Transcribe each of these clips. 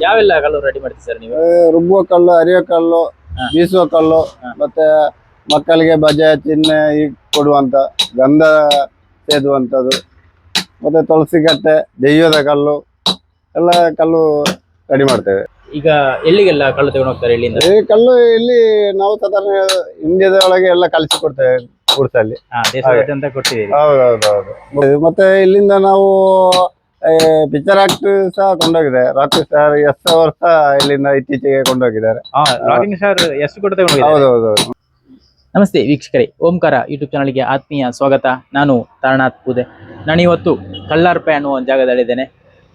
ಯಾವೆಲ್ಲ ಕಲ್ಲು ರೆಡಿ ಮಾಡ್ತೀವಿ ಸರ್ ನೀವು? ರುಬ್ಬುವ ಕಲ್ಲು ಅರಿಯೋ ಕಲ್ಲು ಬೀಸುವ ಕಲ್ಲು ಮತ್ತೆ ಮಕ್ಕಳಿಗೆ ಬಜೆ ಚಿಹ್ನೆ ಈ ಕೊಡುವಂತ ಗಂಧ ಸೇದುವಂಥದ್ದು ಮತ್ತೆ ತುಳಸಿ ಕಟ್ಟೆ ದೆಯ್ಯದ ಕಲ್ಲು ಎಲ್ಲ ಕಲ್ಲು ರೆಡಿ ಮಾಡ್ತೇವೆ. ಈಗ ಎಲ್ಲಿಗೆಲ್ಲ ಕಲ್ಲು ತಗೊಂಡು ಹೋಗ್ತಾರೆ ಇಲ್ಲಿಂದ? ಈ ಕಲ್ಲು ಇಲ್ಲಿ ನಾವು ಸಾಧಾರಣ ಇಂಡಿಯಾದ ಒಳಗೆ ಎಲ್ಲ ಕಲಿಸಿ ಕೊಡ್ತೇವೆ ಕೂರ್ಸಲ್ಲಿ ಹೌದೌದು ಮತ್ತೆ ಇಲ್ಲಿಂದ ನಾವು ಪಿಕ್ಚರ್ ಆಕ್ಟರ್ ಸಹ ಕೊಂಡೋಗಿದೆ. ರಾಕಿ ಸರ್ ಎಸ್ ಅವರ್ ಸಹ ಇಲ್ಲಿಂದ ಇತ್ತೀಚೆಗೆ ಕೊಂಡೋಗಿದ್ದಾರೆ. ಎಷ್ಟು ಹೌದೌದು ನಮಸ್ತೆ ವೀಕ್ಷಕರೇ ಓಂಕಾರ ಯೂಟ್ಯೂಬ್ ಚಾನಲ್ಗೆ ಆತ್ಮೀಯ ಸ್ವಾಗತ. ನಾನು ತಾರನಾಥ್ ಪೂದೆ. ನಾನು ಇವತ್ತು ಕಳ್ಳಾರ್ಪೆ ಅನ್ನುವ ಒಂದು ಜಾಗದಲ್ಲಿದ್ದೇನೆ.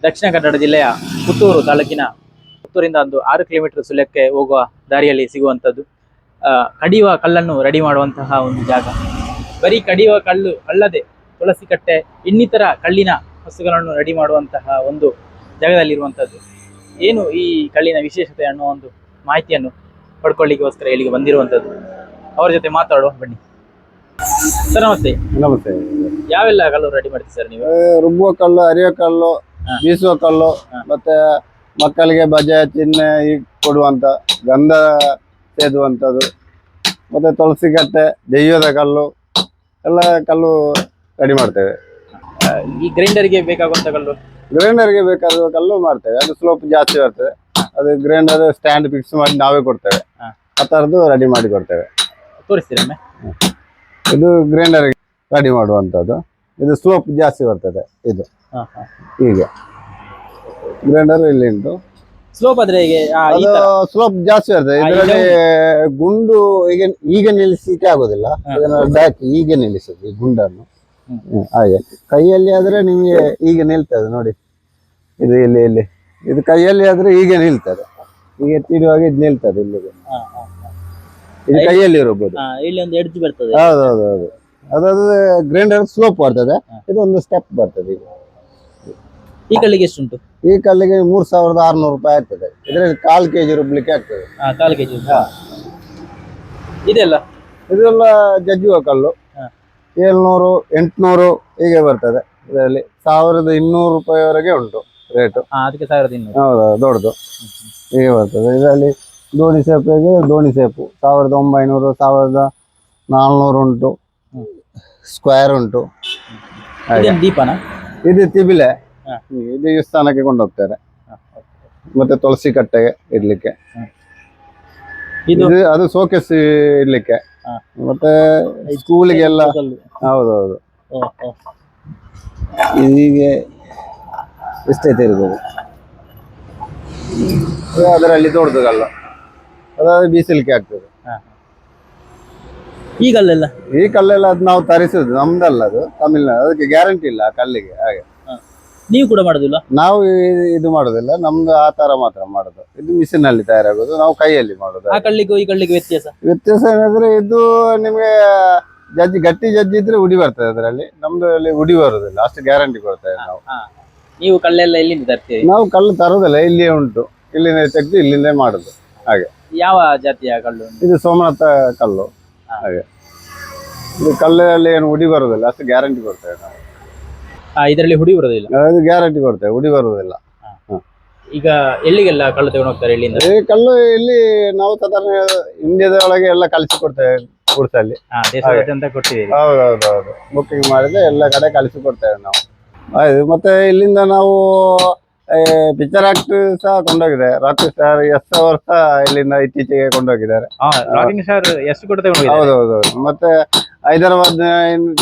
ದಕ್ಷಿಣ ಕನ್ನಡ ಜಿಲ್ಲೆಯ ಪುತ್ತೂರು ತಾಲೂಕಿನ ಪುತ್ತೂರಿಂದ ಒಂದು ಆರು ಕಿಲೋಮೀಟರ್ ಸುಲಕ್ಕೆ ಹೋಗುವ ದಾರಿಯಲ್ಲಿ ಸಿಗುವಂಥದ್ದು. ಆ, ಕಡಿಯುವ ಕಲ್ಲನ್ನು ರೆಡಿ ಮಾಡುವಂತಹ ಒಂದು ಜಾಗ. ಬರೀ ಕಡಿಯುವ ಕಲ್ಲು ಅಲ್ಲದೆ ತುಳಸಿ ಕಟ್ಟೆ ಇನ್ನಿತರ ಕಲ್ಲಿನ ವಸ್ತುಗಳನ್ನು ರೆಡಿ ಮಾಡುವಂತಹ ಒಂದು ಜಾಗದಲ್ಲಿರುವಂಥದ್ದು. ಏನು ಈ ಕಲ್ಲಿನ ವಿಶೇಷತೆ ಅನ್ನೋ ಒಂದು ಮಾಹಿತಿಯನ್ನು ಪಡ್ಕೊಳ್ಳಿಕ್ಕೋಸ್ಕರ ಇಲ್ಲಿಗೆ ಬಂದಿರುವಂಥದ್ದು. ಅವರ ಜೊತೆ ಮಾತಾಡುವ ಬನ್ನಿ. ಸರ್ ನಮಸ್ತೆ. ನಮಸ್ತೆ. ಯಾವೆಲ್ಲ ಕಲ್ಲು ರೆಡಿ ಮಾಡ್ತೀವಿ ಸರ್ ನೀವು? ರುಬ್ಬುವ ಕಲ್ಲು ಅರಿಯೋ ಕಲ್ಲು. ಬೀಸುವ ಕಲ್ಲು ಮತ್ತೆ ಮಕ್ಕಳಿಗೆ ಬಜೆ ಚಿಹ್ನೆ ಈ ಕೊಡುವಂತ ಗಂಧ ಸೇದುವಂಥದ್ದು ಮತ್ತೆ ತುಳಸಿ ಕಟ್ಟೆ ದೆಯ್ಯದ ಕಲ್ಲು ಎಲ್ಲ ಕಲ್ಲು ರೆಡಿ ಮಾಡ್ತೇವೆ. ಈ ಗ್ರೈಂಡರ್ಗೆ ಬೇಕಾಗುವಂತ ಕಲ್ಲು? ಗ್ರೈಂಡರ್ಗೆ ಬೇಕಾದ ಕಲ್ಲು ಮಾಡ್ತೇವೆ ಅದು ಸ್ಲೋಪ್ ಜಾಸ್ತಿ ಬರ್ತದೆ. ಅದು ಗ್ರೈಂಡರ್ ಸ್ಟ್ಯಾಂಡ್ ಫಿಕ್ಸ್ ಮಾಡಿ ನಾವೇ ಕೊಡ್ತೇವೆ. ಆ ಥರದ್ದು ರೆಡಿ ಮಾಡಿ ಕೊಡ್ತೇವೆ. ತೋರಿಸ್ತೀರಮ್ಮೆ ಇದು ಗ್ರೈಂಡರ್ ರೆಡಿ ಮಾಡುವಂಥದ್ದು. ಇದು ಸ್ಲೋಪ್ ಜಾಸ್ತಿ ಬರ್ತದೆ. ಇದು. ಹೀಗೆ. ಗ್ರೈಂಡರ್ ಇಲ್ಲಿ ಉಂಟು. ಸ್ಲೋಪ್ ಆದ್ರೆ ಹೀಗೆ ಆ, ಈ ಅದು ತರ. ಸ್ಲೋಪ್ ಜಾಸ್ತಿ ಬರ್ತದೆ. ಆ, ಇದರಲ್ಲಿ ಗುಂಡು ಈಗ ಈಗ ನಿಲ್ಲಿಸಲಿಕ್ಕೆ ಆಗೋದಿಲ್ಲ. ಹಾ. ಇದನ್ನ ಬ್ಯಾಕ್ ಈಗ ನಿಲ್ಲಿಸುದು ಈ ಗುಂಡನ್ನು. ಹಾಗೆ. ಕೈಯಲ್ಲಿ ಆದ್ರೆ ನಿಮಗೆ ಈಗ ನಿಲ್ತದೆ ನೋಡಿ. ಇದು ಇಲ್ಲಿ ಇಲ್ಲಿ. ಇದು ಕೈಯಲ್ಲಿ ಆದ್ರೆ ಈಗ ನಿಲ್ತದೆ. ಈಗ ಎತ್ತಿಡುವಾಗ ಇದು ನಿಲ್ತದೆ ಇಲ್ಲಿಗೆ. ಇದು ಕೈಯಲ್ಲಿ ಇರಬಹುದು. ಇಲ್ಲಿ ಒಂದು ಎಡ್ಜ್ ಬರ್ತದೆ. ಹೌದೌದು ಹೌದು ಅದಾದ್ರೆ ಗ್ರೈಂಡರ್ ಸ್ಲೋಪ್ ಬರ್ತದೆ. ಇದು ಒಂದು ಸ್ಟೆಪ್ ಬರ್ತದೆ ಈಗ. ಈ ಕಲ್ಲಿಗೆ ಎಷ್ಟು ಉಂಟು ಈ ಕಲ್ಲಿಗೆ ಮೂರ್ ಸಾವಿರದ ಆರ್ನೂರು ರೂಪಾಯಿ ಆಗ್ತದೆ. ಇದ್ರಲ್ಲಿ ಕಾಲ್ ಕೆಜಿ ರುಬ್ಲಿಕ್ಕೆ ಆಗ್ತದೆ. ಕಾಲು ಕೆಜಿ. ಇದೆಲ್ಲ? ಇದೆಲ್ಲ ಜಜ್ಜುವ ಕಲ್ಲು. ಏಳ್ನೂರು ಎಂಟುನೂರು ಹೀಗೆ ಬರ್ತದೆ. ಇದರಲ್ಲಿ ಸಾವಿರದ ಇನ್ನೂರು ರೂಪಾಯಿವರೆಗೆ ಉಂಟು ರೇಟು ಅದಕ್ಕೆ ಸಾವಿರದ ಇನ್ನೂರು. ಹೌದಾ ದೊಡ್ಡದು. ಹೀಗೆ ಬರ್ತದೆ. ಇದರಲ್ಲಿ ದೋಣಿ ಸೇಪಿಗೆ ದೋಣಿ ಸೇಪು. ಸಾವಿರದ ಒಂಬೈನೂರು ಸಾವಿರದ ನಾಲ್ನೂರು ಉಂಟು. ಸ್ಕ್ವೇರ್ ಉಂಟು. ಇದೇನು ದೀಪನ? ಇದು ತಿಬಿಲೆ. ಇದು ಈ ದೇವಸ್ಥಾನಕ್ಕೆ ಕೊಂಡೋಗ್ತಾರೆ ಮತ್ತೆ ತುಳಸಿ ಕಟ್ಟೆಗೆ ಇಡ್ಲಿಕ್ಕೆ. ಇದು ಅದು ಸೋಕೆಸ್ ಇಡ್ಲಿಕ್ಕೆ. ಮತ್ತೆ ಸ್ಕೂಲಿಗೆಲ್ಲ. ಹೌದೌದು. ಹೀಗೆ ಎಷ್ಟೈತೆ ಇರ್ಬೋದು ಅದರಲ್ಲಿ ತೋಡ್ದಲ್ಲ ಅದಾದ್ರೆ ಬೀಸಲಿಕ್ಕೆ ಆಗ್ತದೆ. ಈ ಕಲ್ಲೆಲ್ಲ ಈ ಕಲ್ಲೆಲ್ಲ ಅದು ನಾವು ತರಿಸುದು ನಮ್ದಲ್ಲ ಅದು ತಮಿಳ್ನಾಡು ಅದಕ್ಕೆ ಗ್ಯಾರಂಟಿ ಇಲ್ಲ ಆ ಕಲ್ಲಿಗೆ ಹಾಗೆ ನೀವು ಕೂಡ ಮಾಡುದಿಲ್ಲ? ನಾವು ಇದು ಮಾಡೋದಿಲ್ಲ. ನಮ್ದು ಆ ತರ ಮಾತ್ರ ಮಾಡೋದು. ಇದು ಮಿಷಿನ್ ಅಲ್ಲಿ ತಯಾರಾಗೋದು. ನಾವು ಕೈಯಲ್ಲಿ ಮಾಡೋದು. ಆ ಕಳ್ಳಿಗೆ ಈ ಕಳ್ಳಿಗೆ ವ್ಯತ್ಯಾಸ? ವ್ಯತ್ಯಾಸ ಏನಂದ್ರೆ ಇದು ನಿಮಗೆ ಜಜ್ಜಿ ಗಟ್ಟಿ ಜಜ್ಜಿ ಇದ್ರೆ ಉಡಿ ಬರ್ತದೆ ಅದರಲ್ಲಿ. ನಮ್ದು ಅಲ್ಲಿ ಉಡಿ ಬರುದಿಲ್ಲ. ಅಷ್ಟು ಗ್ಯಾರಂಟಿ ಕೊಡ್ತೇವೆ ನಾವು. ನೀವು ಕಳ್ಳೆಲ್ಲ ಎಲ್ಲಿಂದ ತರ್ತೀರಿ? ನಾವು ಕಲ್ಲು ತರೋದಿಲ್ಲ. ಇಲ್ಲಿಯೇ ಉಂಟು. ಇಲ್ಲಿಂದ ತೆಗೆದು ಇಲ್ಲಿಂದ ಮಾಡುದು. ಯಾವ ಜಾತಿಯ ಕಲ್ಲು? ಇದು ಸೋಮನಾಥ ಕಲ್ಲು. ಹಾಗೆ. ಇದು ಕಲ್ಲಲ್ಲಿ ಏನು ಉಡಿ ಬರುದಿಲ್ಲ. ಅಷ್ಟು ಗ್ಯಾರಂಟಿ ಕೊಡ್ತೇವೆ ನಾವು. ಇದರಲ್ಲಿ ಹುಡಿ ಬರೋದಿಲ್ಲ ಅದು ಗ್ಯಾರಂಟಿ ಕೊಡ್ತೇವೆ ಹುಡಿ ಬರುದಿಲ್ಲ ಈಗ ಎಲ್ಲಿಗೆಲ್ಲ ಕಳ್ಳು ತಗೊಂಡು ಹೋಗ್ತಾರೆ ಇಲ್ಲಿಂದ ಈ ಕಲ್ಲು ಇಲ್ಲಿ ನಾವು ಸಾಧಾರಣ ಇಂಡಿಯಾದ ಒಳಗೆ ಎಲ್ಲ ಕಳಿಸಿ ಕೊಡ್ತೇವೆ ಗುಡ್ಸಲ್ಲಿ ಹಾ ಹೌದು ಕೊಟ್ಟಿದ್ದೀರಿ ಹೌದೌದೌದು. ಬುಕ್ಕಿಂಗ್ ಮಾಡಿದ್ರೆ ಎಲ್ಲ ಕಡೆ ಕಳಿಸಿ ಕೊಡ್ತೇವೆ ನಾವು. ಆಯ್ತು ಮತ್ತೆ ಇಲ್ಲಿಂದ ನಾವು ಪಿಕ್ಚರ್ ಆಕ್ಟ್ ಸಹ ಕೊಂಡೋಗಿದೆ ರಾಕೇಶ್ ಸ್ಟಾರ್ ಎಸ್ ಅವರು ಸಹ ಇಲ್ಲಿಂದ ಇತ್ತೀಚೆಗೆ ಕೊಂಡೋಗಿದ್ದಾರೆ. ಸರ್ ಸ್ಟಾರ್ ಎಷ್ಟು ಕೊಟ್ಟು ತಗೊಂಡು ಹೋಗಿದ್ದಾರೆ? ಹೌದೌದು ಮತ್ತೆ ಹೈದರಾಬಾದ್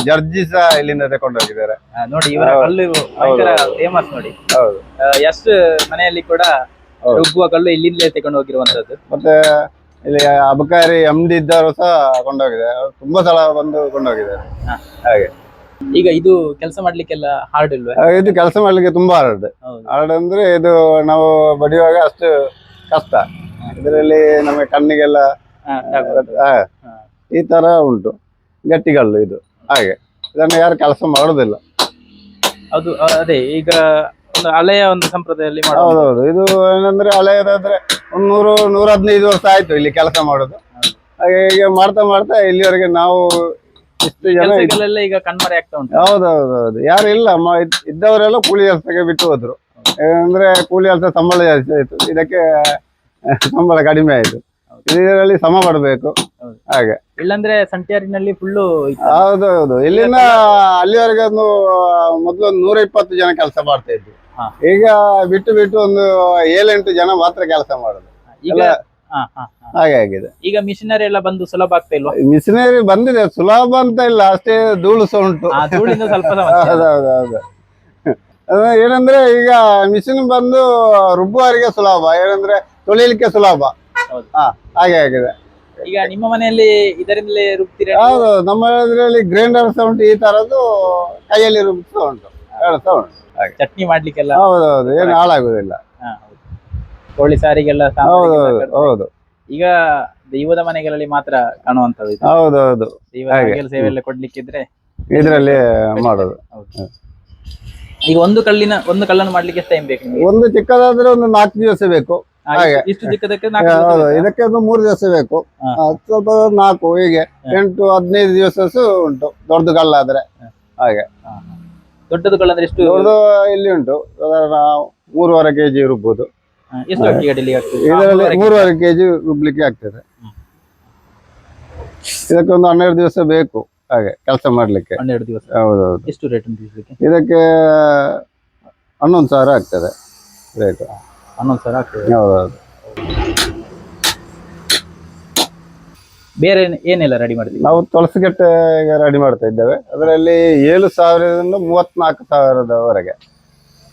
ಜಡ್ಜಿ ಸಹ ಇಲ್ಲಿಂದ ತಗೊಂಡೋಗಿದ್ದಾರೆ ನೋಡಿ ಇವರ. ಕಲ್ಲು ಭಯಂಕರ ಫೇಮಸ್ ನೋಡಿ. ಹೌದು. ಎಷ್ಟು ಮನೆಯಲ್ಲಿ ಕೂಡ. ರುಬ್ಬುವ ಕಲ್ಲು ಇಲ್ಲಿಂದಲೇ ತಗೊಂಡು ಹೋಗಿರುವಂತದ್ದು. ಮತ್ತೆ ಇಲ್ಲಿ ಅಬಕಾರಿ ಎಂ ಡಿ ಇದ್ದವರು ಸಹ ಕೊಂಡೋಗಿದ್ದಾರೆ ತುಂಬಾ ಸಲ ಬಂದು ಕೊಂಡೋಗಿದ್ದಾರೆ. ಹಾಗೆ. ಈಗ ಇದು ಕೆಲಸ ಮಾಡ್ಲಿಕ್ಕೆಲ್ಲ ಹಾರ್ಡ್ ಇಲ್ವಾ? ಇದು ಕೆಲಸ ಮಾಡ್ಲಿಕ್ಕೆ ತುಂಬಾ ಹಾರ್ಡ್ ಹಾರ್ಡ್ ಅಂದ್ರೆ ಇದು ನಾವು ಬಡಿಯುವಾಗ ಅಷ್ಟು ಕಷ್ಟ. ಇದರಲ್ಲಿ ನಮಗೆ ಕಣ್ಣಿಗೆಲ್ಲ ಈ ತರ ಉಂಟು. ಗಟ್ಟಿಗಲ್ಲು ಇದು. ಹಾಗೆ. ಇದನ್ನು ಯಾರು ಕೆಲಸ ಮಾಡೋದಿಲ್ಲ ಅದು ಅದೇ ಈಗ ಒಂದು ಹಳೆಯ ಒಂದು ಸಂಪ್ರದಾಯದಲ್ಲಿ ಮಾಡೋದು ಹೌದೌದು ಇದು ಏನಂದ್ರೆ ಹಳೆಯದಾದ್ರೆ ಒಂದು ನೂರು ನೂರ ಹದಿನೈದು ವರ್ಷ ಆಯ್ತು ಇಲ್ಲಿ ಕೆಲಸ ಮಾಡೋದು. ಹಾಗೆ ಈಗ ಮಾಡ್ತಾ ಮಾಡ್ತಾ ಇಲ್ಲಿವರೆಗೆ ನಾವು ಇಷ್ಟು ಜನ ಇದ್- ಕೆಲಸಗಳೆಲ್ಲ ಈಗ ಕಣ್ಮರೆ ಆಗ್ತಾ ಉಂಟು. ಹೌದೌದೌದು ಯಾರು ಇಲ್ಲ ಮ- ಇದ್- ಇದ್ದವರೆಲ್ಲ ಕೂಲಿ ಕೆಲಸಕ್ಕೆ ಬಿಟ್ಟು ಹೋದ್ರು. ಏನಂದ್ರೆ ಕೂಲಿ ಕೆಲಸ ಸಂಬಳ ಜಾಸ್ತಿ ಆಯ್ತು. ಇದಕ್ಕೆ ಸಂಬಳ ಕಡಿಮೆ ಆಯ್ತು. ಇದರಲ್ಲಿ ಸಮ ಪಡಬೇಕು. ಹಾಗೆ. ಇಲ್ಲಂದ್ರೆ ಸಂಟ್ಯಾರಿನಲ್ಲಿ ಫುಲ್ಲು ಹೌದು ಹೌದು. ಇಲ್ಲಿಂದ ಅಲ್ಲಿವರೆಗೆ ಒಂದು ಮೊದಲು ಒಂದು ನೂರ ಇಪ್ಪತ್ತು ಜನ ಕೆಲಸ ಮಾಡ್ತಾ ಇದ್ವಿ ಈಗ ಬಿಟ್ಟು ಬಿಟ್ಟು ಒಂದು ಏಳೆಂಟು ಜನ ಮಾತ್ರ ಕೆಲಸ ಮಾಡುದು. ಈಗ. ಹಾಗೆ ಆಗಿದೆ. ಈಗ ಮಿಷಿನರಿ ಎಲ್ಲ ಬಂದು ಸುಲಭ ಆಗ್ತಾ ಇಲ್ವಾ? ಮಿಷಿನರಿ ಬಂದಿದೆ. ಸುಲಭ ಅಂತ ಇಲ್ಲ ಅಷ್ಟೇ ಧೂಳು ಸಹ ಉಂಟು ಧೂಳಿಂದ ಸ್ವಲ್ಪ ಹೌದೌದು ಏನಂದ್ರೆ ಈಗ ಮಿಷಿನ್ ಬಂದು ರುಬ್ಬುವರಿಗೆ ಸುಲಭ ಏನಂದ್ರೆ ತೊಳಿಲಿಕ್ಕೆ ಸುಲಭ. ಹಾ ಹಾಗೆ ಆಗಿದೆ. ಈಗ ನಿಮ್ಮ ಮನೆಯಲ್ಲಿ ಇದರಿಂದಲೇ ರುಬ್ತೀರಾ ಹೌದು ನಮ್ಮ ಇದರಲ್ಲಿ ಗ್ರೈಂಡರ್ ಸಹ ಉಂಟು ಈ ತರದ್ದು ಕೈಯಲ್ಲಿ ರುಬ್ಬಿಸ ಉಂಟು ಎರಡು ಸಹ ಉಂಟು ಚಟ್ನಿ ಮಾಡ್ಲಿಕ್ಕೆಲ್ಲ? ಹೌದು ಏನು ಹಾಳಾಗುದಿಲ್ಲ. ಹಾ, ಹೌದು. ಕೋಳಿ ಸಾರಿಗೆಲ್ಲ ಹೌದು ಸಾಂಬಾರಿಗೆಲ್ಲ ಹೌದು ಕಟ್ತಾರೆ. ಹೌದು. ಈಗ ದೈವದ ಮನೆಗಳಲ್ಲಿ ಮಾತ್ರ ಕಾಣುವಂತದ್ದು ಇದು? ಹೌದು ಹೌದು ದೈವದ ಹಾಗೆ. ಸೇವೆ ಎಲ್ಲ ಕೊಡ್ಲಿಕ್ಕಿದ್ರೆ ಇದರಲ್ಲಿ ಮಾಡೋದು. ಹೌದು. ಈಗ ಒಂದು ಕಲ್ಲಿನ ಒಂದು ಕಲ್ಲನ್ನು ಮಾಡ್ಲಿಕ್ಕೆ ಎಷ್ಟು ಟೈಮ್ ಬೇಕು ನಿಮಗೆ? ಒಂದು ಚಿಕ್ಕದಾದ್ರೆ ಒಂದು ನಾಲ್ಕು ದಿವಸ ಬೇಕು. ಹಾಗೆ. ಇಷ್ಟು- ಇಷ್ಟು ಚಿಕ್ಕದಕ್ಕೆ ನಾಲ್ಕು ದಿವಸ ಹೌದು. ಇದಕ್ಕೆ ಒಂದು ಮೂರು ದಿವಸ ಬೇಕು. ಸ್ವಲ್ಪ ನಾಲ್ಕು ಹೀಗೆ. ಎಂಟು ಹದಿನೈದು ದಿವಸ ಉಂಟು. ದೊಡ್ಡದು ಕಲ್ಲಾದ್ರೆ ಹಾಗೆ. ಹಾ, ಹಾ. ದೊಡ್ಡದು ಕಲ್ಲಂದ್ರೆ ಎಷ್ಟು? ದೊಡ್ಡದು ಇಲ್ಲಿ ಉಂಟು. ಸಾಧಾರಣ ಮೂರುವರೆ ಕೆಜಿ ರುಬ್ಬೋದು. ಹಾ, ಎಷ್ಟು ಅಕ್ಕಿ ಗಡಿಲಿ ಆಗ್ತದೆ? ಇದರಲ್ಲಿ ಮೂರುವರೆ ಕೆಜಿ. ರುಬ್ಲಿಕ್ಕೆ ಆಗ್ತದೆ. ಇದಕ್ಕೊಂದು ಇದಕ್ಕೆ ಒಂದು ಹನ್ನೆರಡು ದಿವಸ ಬೇಕು. ಹಾಗೆ ಕೆಲಸ ಮಾಡ್ಲಿಕ್ಕೆ. ಹನ್ನೆರಡು ದಿವಸ. ಹೌದೌದು. ಎಷ್ಟು ರೇಟ್ ಉಂಟು ಇಸ್ಲಿಕ್ಕೆ? ಇದಕ್ಕೆ ಹನ್ನೊಂದು ಸಾವಿರ ಆಗ್ತದೆ. ರೇಟ್. ಹನ್ನೊಂದು ಸಾವಿರ ಆಗ್ತದೆ ಹೌದೌದು ಬೇರೆ ಏನ್- ಏನೆಲ್ಲ ರೆಡಿ ಮಾಡ್ತೀವಿ ನಾವು ತುಳಸಿಗೆಟ್ಟೆ ಈಗ ರೆಡಿ ಮಾಡ್ತಾ ಇದ್ದೇವೆ. ಅದರಲ್ಲಿ ಏಳು ಸಾವಿರದಿಂದ ಮೂವತ್ನಾಲ್ಕು ಸಾವಿರದವರೆಗೆ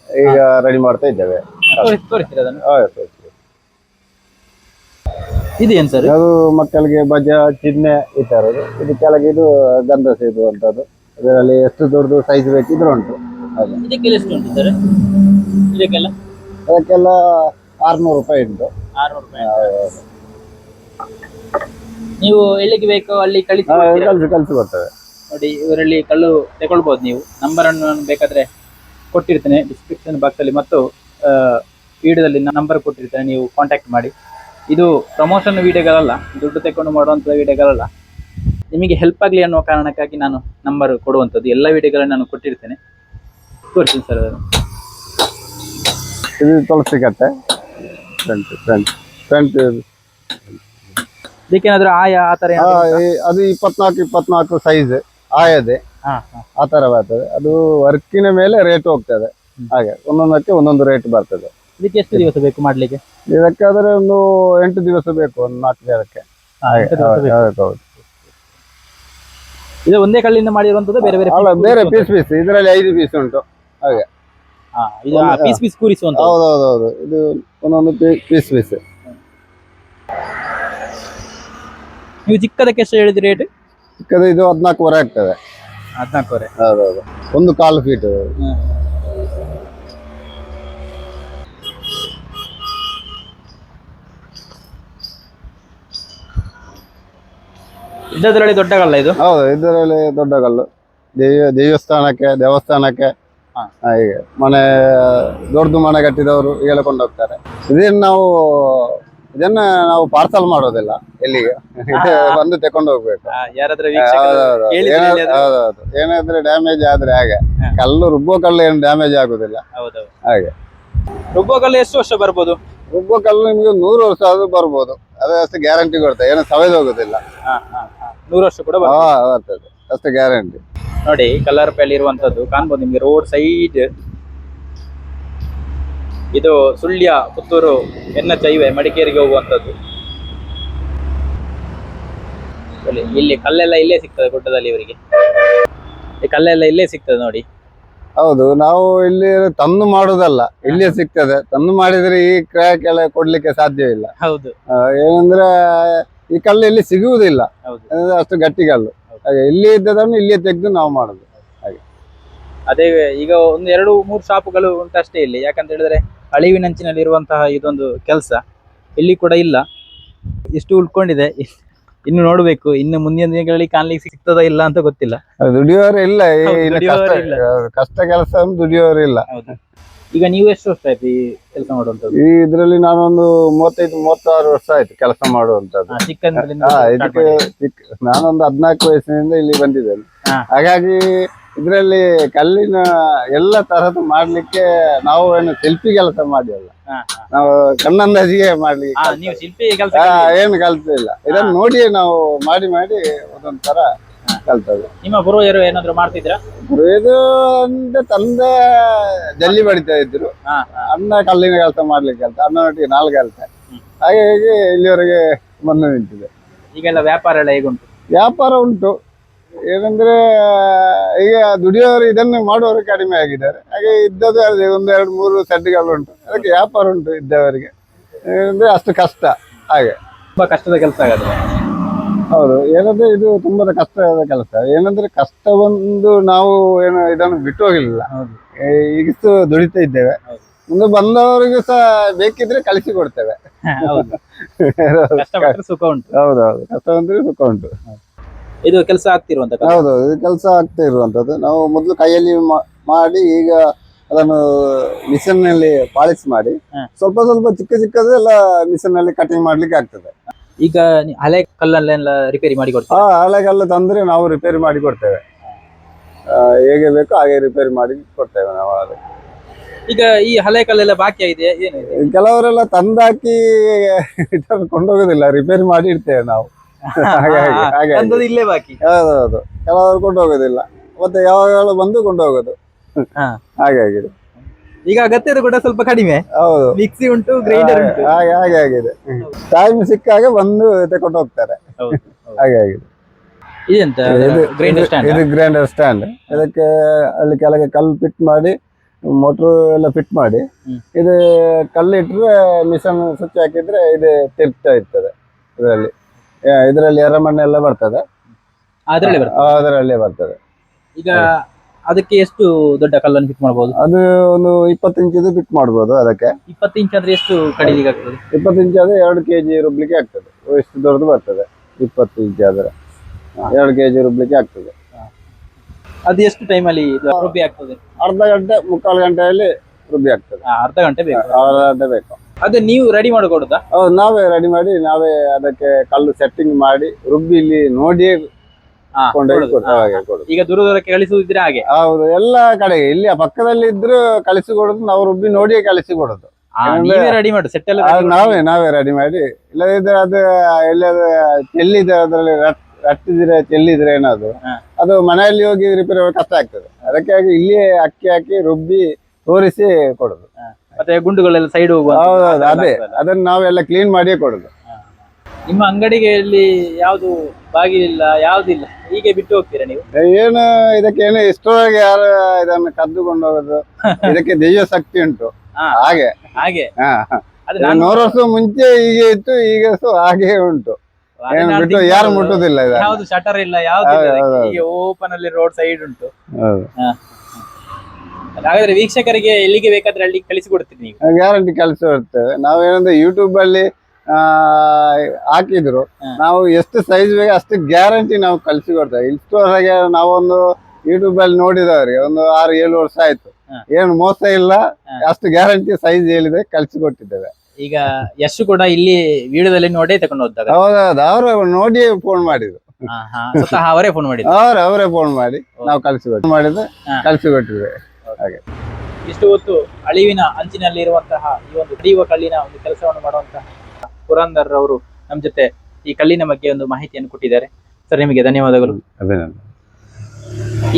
ಈಗ ರೆಡಿ ಮಾಡ್ತಾ ಇದ್ದೇವೆ. ತೋರಿಸ್ ತೋರಿಸ್ತೀರಾ ಅದನ್ನು? ಹೌದು. ಇದು ಏನು ಸರ್? ಅದು ಮಕ್ಕಳಿಗೆ ಬಜ ಚಿಹ್ನೆ ಈ ಇದು ಕೆಳಗೆ ಇದು ಗಂಧ ಸೇದುವಂಥದ್ದು ಇದರಲ್ಲಿ ಎಷ್ಟು ದೊಡ್ಡದು ಸೈಜ್ ಬೇಕಿದ್ರು ಉಂಟು. ಹಾಗೆ. ಇದಕ್ಕೆಲ್ಲ ಎಷ್ಟು ಉಂಟು ಸರ್? ಇದಕ್ಕೆಲ್ಲ? ಅದಕ್ಕೆಲ್ಲ ಆರ್ನೂರು ರೂಪಾಯಿ ಉಂಟು. ಆರ್ನೂರು ರೂಪಾಯಿ ನೀವು ಎಲ್ಲಿಗೆ ಬೇಕೋ ಅಲ್ಲಿ ಕಳಿಸಿ ಕಳಿಸಿ ಕೊಡ್ತೀರಾ? ಕಲ್ಸಿ ಕಲ್ಸಿ ಬರ್ತದೆ ನೋಡಿ ಇವರಲ್ಲಿ ಕಲ್ಲು ತಗೊಳ್ಬಹುದು ನೀವು. ನಂಬರ್ ಅನ್ನು ನಾನು ಬೇಕಾದ್ರೆ ಕೊಟ್ಟಿರ್ತೇನೆ ಡಿಸ್ಕ್ರಿಪ್ಷನ್ ಬಾಕ್ಸ್ ಅಲ್ಲಿ ಮತ್ತು ವಿಡಿಯೋದಲ್ಲಿ ನಂಬರ್ ಕೊಟ್ಟಿರ್ತೇನೆ ನೀವು ಕಾಂಟ್ಯಾಕ್ಟ್ ಮಾಡಿ. ಇದು ಪ್ರಮೋಷನ್ ವಿಡಿಯೋಗಳಲ್ಲ ದುಡ್ಡು ತೆಕೊಂಡು ಮಾಡುವಂಥ ವಿಡಿಯೋಗಳಲ್ಲ ನಿಮಗೆ ಹೆಲ್ಪ್ ಆಗಲಿ ಅನ್ನೋ ಕಾರಣಕ್ಕಾಗಿ ನಾನು ನಂಬರ್ ಕೊಡುವಂಥದ್ದು. ಎಲ್ಲ ವಿಡಿಯೋಗಳನ್ನು ನಾನು ಕೊಟ್ಟಿರ್ತೇನೆ. ತೋರಿಸ್ತೀನಿ ಸರ್ ಅದನ್ನು. ಇದು ತುಳಸಿ ಕಟ್ಟೆ ಫ್ರಂಟ್ ಫ್ರಂಟ್ ಫ್ರಂಟ್ ಇದಕ್ಕೇನಾದ್ರೂ ಆಯ ಆ ಥರ ಅದು ಇಪ್ಪತ್ನಾಲ್ಕು ಇಪ್ಪತ್ನಾಲ್ಕು ಸೈಜ್ ಆಯದೆ. ಆ ತರ ಬರ್ತದೆ. ಅದು ವರ್ಕಿನ ಮೇಲೆ ರೇಟ್ ಹೋಗ್ತದೆ. ಹಾಗೆ ಒಂದೊಂದಕ್ಕೆ ಒಂದೊಂದು ರೇಟ್ ಬರ್ತದೆ. ಇದಕ್ಕೆ ಎಷ್ಟು ದಿವಸ ಬೇಕು ಮಾಡ್ಲಿಕ್ಕೆ? ಇದಕ್ಕಾದ್ರೆ ಒಂದು ಎಂಟು ದಿವಸ ಬೇಕು ಒಂದು ನಾಲ್ಕು ಜನಕ್ಕೆ ಹೌದು. ಇದು ಒಂದೇ ಕಲ್ಲಿಂದ ಮಾಡಿರುವಂತದ್ದು ಬೇರೆ ಬೇರೆ ಅಲ್ಲ ಬೇರೆ. ಪೀಸ್ ಪೀಸ್ ಇದರಲ್ಲಿ ಐದು ಪೀಸ್ ಉಂಟು. ಹಾಗೆ. ಪೀಸ್ ಪೀಸ್ ಕೂರಿಸುವಂತ ಹೌದೌದೌದು. ಇದು ಒಂದೊಂದು ಪೀಸ್ ಪೀಸ್. ನೀವು ಚಿಕ್ಕದಕ್ಕೆ ಎಷ್ಟು ಹೇಳಿದ್ರಿ ರೇಟ್ ಚಿಕ್ಕದ ಇದು ಹದಿನಾಲ್ಕುವರೆ ಆಗ್ತದೆ. ಹದಿನಾಲ್ಕುವರೆ. ಹೌದೌದು. ಒಂದು ಕಾಲು ಫೀಟ್ ಇದರಲ್ಲಿ ದೊಡ್ಡ ಕಲ್ಲ ಇದು? ಹೌದು ಇದರಲ್ಲಿ ದೊಡ್ಡ ಕಲ್ಲು ದೇವ ದೇವಸ್ಥಾನಕ್ಕೆ ದೇವಸ್ಥಾನಕ್ಕೆ. ಹೀಗೆ. ಮನೆ ದೊಡ್ಡದು ಮನೆ ಕಟ್ಟಿದವರು ಹೀಗೆಲ್ಲ ಕೊಂಡೋಗ್ತಾರೆ. ಇದನ್ನ ನಾವು ಇದನ್ನ ನಾವು ಪಾರ್ಸಲ್ ಮಾಡೋದಿಲ್ಲ ಎಲ್ಲಿಗೆ? ಬಂದು ತಕೊಂಡು ಹೋಗ್ಬೇಕು. ಹೌದೌದು. ಏನಾದ್ರು- ಡ್ಯಾಮೇಜ್ ಆದ್ರೆ ಹಾಗೆ. ಕಲ್ಲು ರುಬ್ಬೋ ಕಲ್ಲು ಏನು ಡ್ಯಾಮೇಜ್ ಆಗುದಿಲ್ಲ. ಹಾಗೆ. ರುಬ್ಬೋ ಕಲ್ಲು ಎಷ್ಟು ವರ್ಷ ಬರ್ಬೋದು? ರುಬ್ಬೋ ಕಲ್ಲು ನಿಮ್ಗೆ ನೂರು ವರ್ಷ ಆದ್ರೂ ಬರ್ಬೋದು. ಅದೇ ಅಷ್ಟು ಗ್ಯಾರಂಟಿ ಕೊಡ್ತಾರೆ. ಏನೋ ಸವೆದು ಹೋಗುದಿಲ್ಲ ಹಾ, ಹಾ, ಹಾ. ನೂರು ವರ್ಷ ಕೂಡ ಬರ್ತದೆ. ಅಷ್ಟು ಗ್ಯಾರಂಟಿ ನೋಡಿ ಕಲರ್ ಪೇಲ್ ಇರುವಂತದ್ದು ಕಾಣ್ಬೋದು ನಿಮ್ಗೆ ರೋಡ್ ಸೈಡ್ ಇದು ಸುಳ್ಯ ಪುತ್ತೂರು ಎನ್ನ ಚೈವೆ ಮಡಿಕೇರಿಗೆ ಹೋಗುವಂತದ್ದು ಇಲ್ಲಿ ಕಲ್ಲೆಲ್ಲ ಇಲ್ಲೇ ಸಿಗ್ತದೆ ಗುಡ್ಡದಲ್ಲಿ ಇವರಿಗೆ. ಈ ಕಲ್ಲೆಲ್ಲ ಇಲ್ಲೇ ಸಿಗ್ತದೆ ನೋಡಿ. ಹೌದು ನಾವು ಇಲ್ಲಿ ತಂದು ಮಾಡುದಲ್ಲ ಇಲ್ಲೇ ಸಿಗ್ತದೆ. ತಂದು ಮಾಡಿದ್ರೆ ಈ ಕ್ರ್ಯಾಕ್ ಎಲ್ಲ ಕೊಡ್ಲಿಕ್ಕೆ ಸಾಧ್ಯವಿಲ್ಲ ಇಲ್ಲ. ಹೌದು. ಏನಂದ್ರೆ ಈ ಕಲ್ಲು ಇಲ್ಲಿ ಸಿಗುವುದಿಲ್ಲ. ಅಷ್ಟು ಗಟ್ಟಿ ಕಲ್ಲು ಹಾಗೆ ಇಲ್ಲಿ ಇದ್ದದನ್ನು ಇಲ್ಲಿಯೇ ತೆಗೆದು ನಾವು ಮಾಡುದು. ಅದೇ ಈಗ ಒಂದು ಎರಡು ಮೂರು ಶಾಪ್ಗಳು ಉಂಟು ಅಷ್ಟೇ ಇಲ್ಲಿ. ಯಾಕಂತ ಹೇಳಿದ್ರೆ ಅಳಿವಿನಂಚಿನಲ್ಲಿ ಇರುವಂತಹ ಇದೊಂದು ಕೆಲಸ. ಇಲ್ಲಿ ಕೂಡ ಇಲ್ಲ. ಇಷ್ಟು ಉಳ್ಕೊಂಡಿದೆ. ಇನ್ನು ನೋಡ್ಬೇಕು. ಇನ್ನು ಮುಂದಿನ ದಿನಗಳಲ್ಲಿ ಕಾಣ್ಲಿಕ್ಕೆ ಸಿಗ್ತದ ಇಲ್ಲ ಅಂತ ಗೊತ್ತಿಲ್ಲ. ದುಡಿಯೋರು ಇಲ್ಲ. ಕಷ್ಟ ಕೆಲಸ ದುಡಿಯೋರು ಇಲ್ಲ. ಈಗ ನೀವು ಎಷ್ಟು ವರ್ಷ ಆಯ್ತು ಈ ಕೆಲಸ ಮಾಡುವಂತದ್ದು ಈ ಇದ್ರಲ್ಲಿ ನಾನೊಂದು ಮೂವತ್ತೈದು ಮೂವತ್ತಾರು ವರ್ಷ ಆಯ್ತು ಕೆಲಸ ಮಾಡುವಂತದ್ದು ಚಿಕ್ಕಂದ್ರಿಂದ ಹಾ start ಇದಕ್ಕೆ. ಚಿಕ್ಕ- ನಾನೊಂದು ಹದ್ನಾಲ್ಕು ವಯಸ್ಸಿನಿಂದ ಇಲ್ಲಿ ಬಂದಿದ್ದೇನೆ ಹಾ. ಹಾಗಾಗಿ ಇದರಲ್ಲಿ ಕಲ್ಲಿನ ಎಲ್ಲ ತರಹದ ಮಾಡ್ಲಿಕ್ಕೆ ನಾವು ಏನು ಶಿಲ್ಪಿ ಕೆಲಸ ಮಾಡಿಲ್ಲ ಹಾ, ಹಾ. ನಾವು ಕಣ್ಣಂದಾಜಿಗೆ ಮಾಡ್ಲಿಕ್ಕೆ ಹಾ. ನೀವು ಶಿಲ್ಪಿ ಕೆಲಸ ಏನು ಕಲ್ತಿಲ್ಲ ಇದನ್ನು ನೋಡಿ ನಾವು ಮಾಡಿ ಮಾಡಿ ಒಂದೊಂದ್ ತರ ಕಲ್ತದ್ದು. ನಿಮ್ಮ ಪೂರ್ವಜರು ಏನಾದ್ರು ಮಾಡ್ತಿದ್ರ? ಇದು ಅಂದ್ರೆ ತಂದೆ ಜಲ್ಲಿ ಬಡಿತಾ ಇದ್ರು. ಹಾ. ಅಣ್ಣ ಕಲ್ಲಿನ ಕೆಲಸ ಮಾಡ್ಲಿಕ್ಕೆ ಕಲ್ತ ಅಣ್ಣನೊಟ್ಟಿಗೆ ನಾಲ್ಕು ಕಲ್ತ ಹಾಗೆ ಹೀಗೆ ಇಲ್ಲಿವರೆಗೆ ಬಂದು ನಿಂತಿದೆ. ಈಗೆಲ್ಲ ವ್ಯಾಪಾರ ಎಲ್ಲ ಹೇಗುಂಟು? ವ್ಯಾಪಾರ ಉಂಟು. ಏನಂದ್ರೆ ಈಗ ದುಡಿಯೋರು ಇದನ್ನು ಮಾಡುವವರು ಕಡಿಮೆ ಆಗಿದ್ದಾರೆ. ಹಾಗೆ ಇದ್ದದ್ದು ಅದೇ ಒಂದು ಎರಡು ಮೂರು ಸೆಡ್ಗಳು ಉಂಟು. ಅದಕ್ಕೆ ವ್ಯಾಪಾರ ಉಂಟು ಇದ್ದವರಿಗೆ. ಅಂದ್ರೆ ಅಷ್ಟು ಕಷ್ಟ. ಹಾಗೆ. ತುಂಬಾ ಕಷ್ಟದ ಕೆಲಸ ಆಗುತ್ತೆ ಹೌದು ಏನಂದ್ರೆ ಇದು ತುಂಬಾ ಕಷ್ಟದ ಕೆಲಸ. ಏನಂದ್ರೆ ಕಷ್ಟ ಬಂದು ನಾವು ಏನು ಇದನ್ನು ಬಿಟ್ಟು ಹೋಗಿಲ್ಲ. ಹೌದು. ಈಗಿಷ್ಟು ದುಡಿತಾ ಇದ್ದೇವೆ. ಮುಂದೆ ಬಂದವರಿಗೆ ಸಹ ಬೇಕಿದ್ರೆ ಕಳಿಸಿ ಕೊಡ್ತೇವೆ. ಸುಖ ಉಂಟು. ಹೌದೌದು ಕಷ್ಟ ಬಂದ್ರೆ ಸುಖ ಉಂಟು. ಇದು ಕೆಲಸ ಆಗ್ತಿರುವಂತ ಹೌದು ಇದು ಕೆಲಸ ಆಗ್ತಾ ಇರುವಂತದ್ದು. ನಾವು ಮೊದಲು ಕೈಯಲ್ಲಿ ಮಾಡಿ ಈಗ ಅದನ್ನು ಮಿಷನ್ನಲ್ಲಿ ಪಾಲಿಶ್ ಮಾಡಿ. ಸ್ವಲ್ಪ ಸ್ವಲ್ಪ ಚಿಕ್ಕ ಚಿಕ್ಕದೆಲ್ಲ ಮಿಷನ್ನಲ್ಲಿ ಕಟಿಂಗ್ ಮಾಡ್ಲಿಕ್ಕೆ ಆಗ್ತದೆ. ಈಗ ನೀ- ಹಳೆ ಕಲ್ಲಲ್ಲೆಲ್ಲ ರಿಪೇರಿ ಮಾಡಿ ಆ ಹಳೆ ಕಲ್ಲು ತಂದ್ರೆ ನಾವು ರಿಪೇರಿ ಮಾಡಿ ಕೊಡ್ತೇವೆ. ಆ, ಹೇಗೆ ಬೇಕೋ ಹಾಗೆ ರಿಪೇರಿ ಮಾಡಿ ಕೊಡ್ತೇವೆ ನಾವು ಅದು. ಈಗ ಈ ಹಳೆ ಕಲ್ಲೆಲ್ಲ ಬಾಕಿ ಆಗಿದೆ ಏನು ಇದು? ಕೆಲವರೆಲ್ಲ ತಂದಾಕಿ ಕೊಂಡೋಗೋದಿಲ್ಲ ರಿಪೇರಿ ಮಾಡಿ ಇಡ್ತೇವೆ ನಾವು. ಹಾಗೆ ಹಾಗೆ ಹಾ, ಹಾಗೆ ತಂದದ್ದು ಇಲ್ಲೇ ಬಾಕಿ. ಹೌದೌದು. ಕೆಲವರು ಕೊಂಡೋಗೋದಿಲ್ಲ. ಮತ್ತೆ ಯಾವಾಗ ಬಂದು ಕೊಂಡೋಗೋದು. ಹಾ. ಹಾಗೆ ಆಗಿದೆ ಈಗ ಅಗತ್ಯದ ಕೂಡ ಸ್ವಲ್ಪ ಕಡಿಮೆ. ಹೌದು. ಮಿಕ್ಸಿ ಉಂಟು ಗ್ರೈಂಡರ್ ಉಂಟು. ಹಾಗೆ ಹಾಗೆ ಆಗಿದೆ ಟೈಮ್ ಸಿಕ್ಕಾಗ ಬಂದು ತಕೊಂಡು ಹೋಗ್ತಾರೆ. ಹಾಗೆ ಆಗಿದೆ ಇದೆಂತ? ಇದು ಗ್ರೈಂಡರ್ ಸ್ಟ್ಯಾಂಡ್ ಇದು ಗ್ರೈಂಡರ್ ಸ್ಟ್ಯಾಂಡ್ ಇದಕ್ಕೆ ಅಲ್ಲಿ ಕೆಳಗೆ ಕಲ್ಲು ಫಿಟ್ ಮಾಡಿ ಮೋಟ್ರು ಎಲ್ಲ ಫಿಟ್ ಮಾಡಿ ಇದು ಕಲ್ಲು ಇಟ್ಟರೆ ಮಿಷನ್ ಸ್ವಿಚ್ ಹಾಕಿದ್ರೆ ಇದು ತಿರ್ಗ್ತಾ ಇರ್ತದೆ. ಇದರಲ್ಲಿ. ಇದರಲ್ಲಿ ಅದರಲ್ಲಿ ಬರ್ತದೆ. ಅದರಲ್ಲೇ ಬರ್ತದೆ. ಈಗ ಅದಕ್ಕೆ ಎಷ್ಟು ದೊಡ್ಡ ಕಲ್ಲನ್ನು ಫಿಟ್ ಮಾಡಬಹುದು ಅದು ಒಂದು ಇಪ್ಪತ್ತು ಇಂಚಿದು ಫಿಟ್ ಮಾಡಬಹುದು ಅದಕ್ಕೆ. ಇಪ್ಪತ್ತು ಇಂಚ್ ಅಂದ್ರೆ ಎಷ್ಟು ಕಡಿಮೆ ಆಗ್ತದೆ? ಇಪ್ಪತ್ತು ಇಂಚ್ ಆದ್ರೆ ಎರಡು ಕೆ ಜಿ ರುಬ್ಲಿಕ್ಕೆ ಆಗ್ತದೆ. ಎಷ್ಟು ದೊಡ್ಡದು ಬರ್ತದೆ. ಇಪ್ಪತ್ತು ಇಂಚ್ ಆದ್ರೆ. ಎರಡು ಕೆ ಜಿ ರುಬ್ಲಿಕ್ಕೆ ಆಗ್ತದೆ. ಅದು ಎಷ್ಟು ಟೈಮ್ ಅಲ್ಲಿ ರುಬ್ಬಿ ಆಗ್ತದೆ? ಅರ್ಧ ಗಂಟೆ ಮುಕ್ಕಾಲು ಗಂಟೆಯಲ್ಲಿ ರುಬ್ಬಿ ಆಗ್ತದೆ. ಅರ್ಧ ಗಂಟೆ ಬೇಕು. ಅರ್ಧ ಗಂಟೆ ಬೇಕು. ಅದು ನೀವು ರೆಡಿ ಮಾಡಿಕೊಡುದಾ? ಹೌದು ನಾವೇ ರೆಡಿ ಮಾಡಿ ನಾವೇ ಅದಕ್ಕೆ ಕಲ್ಲು ಸೆಟ್ಟಿಂಗ್ ಮಾಡಿ ರುಬ್ಬಿ ಇಲ್ಲಿ ನೋಡಿಯೇ ಈಗ ದೂರ ದೂರಕ್ಕೆ ಕಳಿಸುವುದಿದ್ರೆ ಹಾಗೆ ಹೌದು ಎಲ್ಲ ಕಡೆ ಇಲ್ಲಿ ಪಕ್ಕದಲ್ಲಿ ಇದ್ರು ಕಳಿಸಿ ಕೊಡುದು ನಾವು ರುಬ್ಬಿ ನೋಡಿಯೇ ಕಳಿಸಿ ಕೊಡುದು. ನೀವೇ ರೆಡಿ ಮಾಡಿ ಸೆಟ್ ಎಲ್ಲ ನಾವೇ ನಾವೇ ರೆಡಿ ಮಾಡಿ ಇಲ್ಲದಿದ್ರೆ ಅದು ಎಲ್ಲ ಚೆಲ್ಲಿದ್ರೆ ಅದ್ರಲ್ಲಿ ರಟ್- ರಟ್ಟಿದ್ರೆ ಚೆಲ್ಲಿದ್ರೆ ಏನಾದ್ರು. ಅದು ಮನೆಯಲ್ಲಿ ಹೋಗಿ ರಿಪೇರಿ ಕಷ್ಟ ಆಗ್ತದೆ. ಅದಕ್ಕಾಗಿ ಇಲ್ಲಿಯೇ ಅಕ್ಕಿ ಹಾಕಿ ರುಬ್ಬಿ ತೋರಿಸಿ ಕೊಡುದು. ಮತ್ತೆ ಗುಂಡುಗಳೆಲ್ಲ ಸೈಡ್ ಹೋಗುವ ಹೌದೌದು ಅದೇ ಅದನ್ನ ನಾವೆಲ್ಲ ಕ್ಲೀನ್ ಮಾಡಿಯೇ ಕೊಡುದು. ನಿಮ್ಮ ಅಂಗಡಿಗೆ ಇಲ್ಲಿ ಯಾವ್ದು ಬಾಗಿಲಿಲ್ಲ ಯಾವ್ದಿಲ್ಲ ಹೀಗೆ ಬಿಟ್ಟು ಹೋಗ್ತೀರಾ ನೀವು? ಏನು ಇದಕ್ಕೆ ಏನು ಇಷ್ಟವಾಗಿ ಯಾರು ಇದನ್ನ ಕದ್ದುಕೊಂಡು ಹೋಗೋದು. ಇದಕ್ಕೆ ದೈವ ಶಕ್ತಿ ಉಂಟು. ಹಾ. ಹಾಗೆ. ಹಾಗೆ. ಹಾ ಅದು ಇದು ನಾನು ನೂರು ವರ್ಷ ಮುಂಚೆ ಹೀಗೆ ಇತ್ತು ಈಗ ಸಹ ಹಾಗೆ ಉಂಟು. ಅದೇ ಏನು ನಾನು ಬಿಟ್ಟು think ಯಾರು ಮಾಡೋದು. ಮುಟ್ಟುದಿಲ್ಲ ಇದನ್ನು. ಯಾವ್ದು ಶಟರ್ ಇಲ್ಲ ಯಾವ್ದು ಇಲ್ಲ ಹೌದು, ಹೌದು. ಹೀಗೆ ಓಪನ್ ಅಲ್ಲಿ ರೋಡ್ ಸೈಡ್ ಉಂಟು. ಹೌದು. ಹಾಗಾದ್ರೆ ವೀಕ್ಷಕರಿಗೆ ಎಲ್ಲಿಗೆ ಬೇಕಾದ್ರೆ ಅಲ್ಲಿ ಕಳಿಸಿಕೊಡ್ತೀನಿ ನೀವು. ಗ್ಯಾರಂಟಿ ಕಳಿಸಿ ಕೊಡ್ತೇವೆ. ನಾವೇನಂದ್ರೆ ಯೂಟ್ಯೂಬ್ ಅಲ್ಲಿ ಹಾಕಿದ್ರು. ನಾವು ಎಷ್ಟು ಸೈಜ್ ಬೇಕು ಅಷ್ಟು ಗ್ಯಾರಂಟಿ ನಾವು ಕಳಿಸಿ ಕೊಡ್ತೇವೆ. ಇಷ್ಟವರೆಗೆ ನಾವೊಂದು ಯೂಟ್ಯೂಬ್ ಅಲ್ಲಿ ನೋಡಿದವ್ರಿಗೆ ಒಂದು ಆರು ಏಳು ವರ್ಷ ಆಯ್ತು. ಏನು ಮೋಸ ಇಲ್ಲ ಅಷ್ಟು ಗ್ಯಾರಂಟಿ ಸೈಜ್ ಹೇಳಿದೆ ಕಳಿಸಿ ಕೊಟ್ಟಿದ್ದೇವೆ. ಈಗ ಯಶ್ ಕೂಡ ಇಲ್ಲಿ ವಿಡಿಯೋದಲ್ಲಿ ನೋಡೇ ತಗೊಂಡು ಹೋಗ್ತಾರೆ. ಹೌದೌದು ಅವರು ನೋಡಿ ಫೋನ್ ಮಾಡಿದ್ರು ಅವರೇ ಫೋನ್ ಮಾಡಿದ್ರು ಅವ್ರು ಅವರೇ ಫೋನ್ ಮಾಡಿ ನಾವು ಕಳಿಸಿ ಮಾಡಿದ್ರೆ. ಕಳಿಸಿ ಹಾಗೆ. ಇಷ್ಟು ಹೊತ್ತು ಅಳಿವಿನ ಅಂಚಿನಲ್ಲಿ ಇರುವಂತಹ ಈ ಒಂದು ಕಡಿಯುವ ಕಲ್ಲಿನ ಒಂದು ಕೆಲಸವನ್ನು ಮಾಡುವಂತಹ ಪುರಂದರ್ ಅವರು ನಮ್ಮ ಜೊತೆ ಈ ಕಲ್ಲಿನ ಬಗ್ಗೆ ಒಂದು ಮಾಹಿತಿಯನ್ನು ಕೊಟ್ಟಿದ್ದಾರೆ. ಸರ್ ನಿಮಗೆ ಧನ್ಯವಾದಗಳು.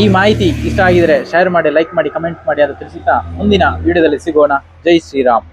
ಈ ಮಾಹಿತಿ ಇಷ್ಟ ಆಗಿದ್ರೆ ಶೇರ್ ಮಾಡಿ ಲೈಕ್ ಮಾಡಿ ಕಮೆಂಟ್ ಮಾಡಿ ಅದು ತಿಳಿಸುತ್ತಾ ಮುಂದಿನ ವಿಡಿಯೋದಲ್ಲಿ ಸಿಗೋಣ. ಜೈ ಶ್ರೀರಾಮ್.